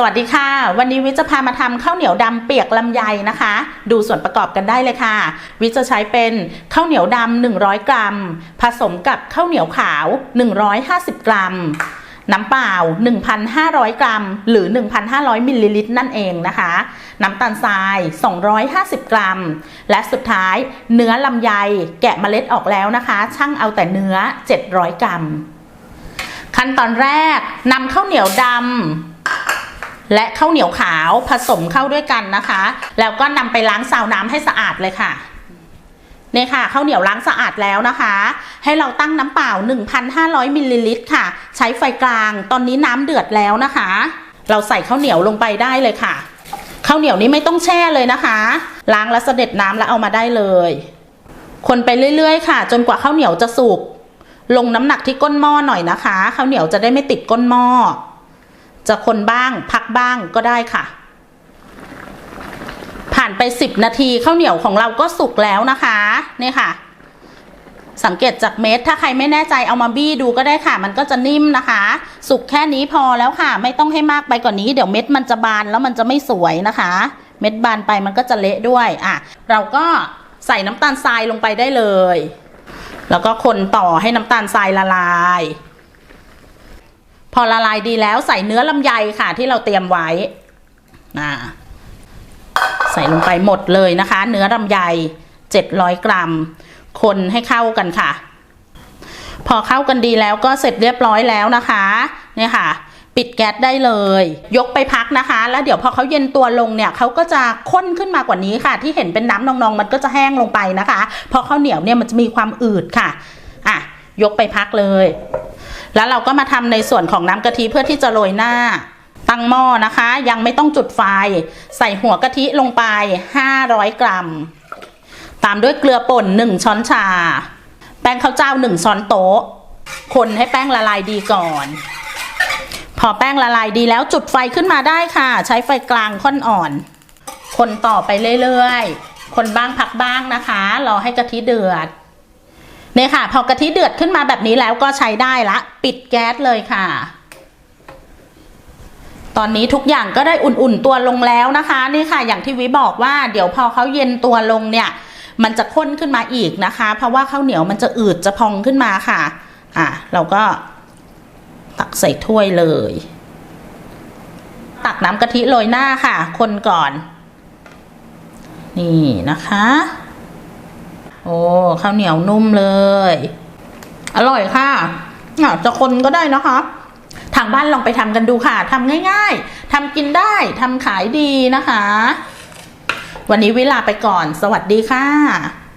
สวัสดีค่ะ วันนี้วิจะพามาทำข้าวเหนียวดำเปียกลำไยนะคะ ดูส่วนประกอบกันได้เลยค่ะ วิจะใช้เป็นข้าวเหนียวดำ100 กรัม ผสมกับข้าวเหนียวขาว 150 กรัม น้ำเปล่า 1,500 กรัม หรือ 1,500มิลลิลิตรนั่นเองนะคะ น้ำตาลทราย 250 กรัม และสุดท้ายเนื้อลำไยแกะเมล็ดออกแล้วนะคะ ช่างเอาแต่เนื้อ 700 กรัม ขั้นตอนแรกนำข้าวเหนียวดำ และข้าวเหนียวขาวผสมเข้าด้วยกันนะคะ แล้วก็นำไปล้างซาวน้ำให้สะอาดเลยค่ะนี่ค่ะข้าวเหนียวล้างสะอาดแล้วนะคะ ให้เราตั้งน้ำเปล่า 1,500มิลลิลิตรค่ะ ใช้ไฟกลาง ตอนนี้น้ำเดือดแล้วนะคะ เราใส่ข้าวเหนียวลงไปได้เลยค่ะข้าวเหนียวนี้ไม่ต้องแช่เลยนะคะ ล้างแล้วเสด็จน้ำแล้วเอามาได้เลย คนไปเรื่อยๆ ค่ะ จนกว่าข้าวเหนียวจะสุกลงน้ำหนักที่ก้นหม้อหน่อยนะคะข้าวเหนียวจะได้ไม่ติดก้นหม้อ จะคนบ้างพักบ้างก็ได้ค่ะ ผ่านไป 10 นาทีข้าวเหนียวของเราก็สุกแล้วนะคะนี่ค่ะ สังเกตจากเม็ดถ้าใครไม่แน่ใจเอามาบี้ดูก็ได้ค่ะ มันก็จะนิ่มนะคะ สุกแค่นี้พอแล้วค่ะ ไม่ต้องให้มากไปกว่านนี้ เดี๋ยวเม็ดมันจะบานแล้วมันจะไม่สวยนะคะ เม็ดบานไปมันก็จะเละด้วยอะเราก็ใส่น้ำตาลทรายลงไปได้เลย แล้วก็คนต่อให้น้ำตาลทรายละลาย อละลายดีแล้วใส่เนื้อลำไยค่ะที่เราเตรียมไว้อ่าใส่ลงไปหมดเลยนะคะ เนื้อลำไย700กรัม คนให้เข้ากันค่ะ พอเข้ากันดีแล้วก็เสร็จเรียบร้อยแล้วนะคะเนี่ยค่ะ ปิดแก๊สได้เลย ยกไปพักนะคะ แล้วเดี๋ยวพอเขาเย็นตัวลงเนี่ยเขาก็จะข้นขึ้นมากว่านี้ค่ะ ที่เห็นเป็นน้ำนองๆ มันก็จะแห้งลงไปนะคะพราะข้าวเหนียวเนี่ยมันจะมีความอืดค่ะอะยกไปพักเลย แล้วเราก็มาทำในส่วนของน้ำกะทิเพื่อที่จะโรยหน้า ตั้งหม้อนะคะ ยังไม่ต้องจุดไฟ ใส่หัวกะทิลงไป 500 กรัม ตามด้วยเกลือป่น 1 ช้อนชา แป้งข้าวเจ้า 1 ช้อนโต๊ะ คนให้แป้งละลายดีก่อน พอแป้งละลายดีแล้วจุดไฟขึ้นมาได้ค่ะ ใช้ไฟกลางค่อนอ่อน คนต่อไปเรื่อยๆ คนบ้างพักบ้างนะคะ รอให้กะทิเดือด เนี่ยค่ะ พอกะทิเดือดขึ้นมาแบบนี้แล้วก็ใช้ได้ละ ปิดแก๊สเลยค่ะ ตอนนี้ทุกอย่างก็ได้อุ่นๆตัวลงแล้วนะคะนี่ค่ะ อย่างที่วิบอกว่าเดี๋ยวพอเขาเย็นตัวลงเนี่ย มันจะข้นขึ้นมาอีกนะคะ เพราะว่าข้าวเหนียวมันจะอืดจะพองขึ้นมาค่ะ อะ เราก็ตักใส่ถ้วยเลย ตักน้ำกะทิโรยหน้าค่ะ คนก่อน นี่นะคะ โอ้ข้าวเหนียวนุ่มเลย อร่อยค่ะอะจะคนก็ได้นะคะ ทางบ้านลองไปทำกันดูค่ะทำง่ายๆทำกินได้ทำขายดีนะคะ วันนี้เวลาไปก่อน สวัสดีค่ะ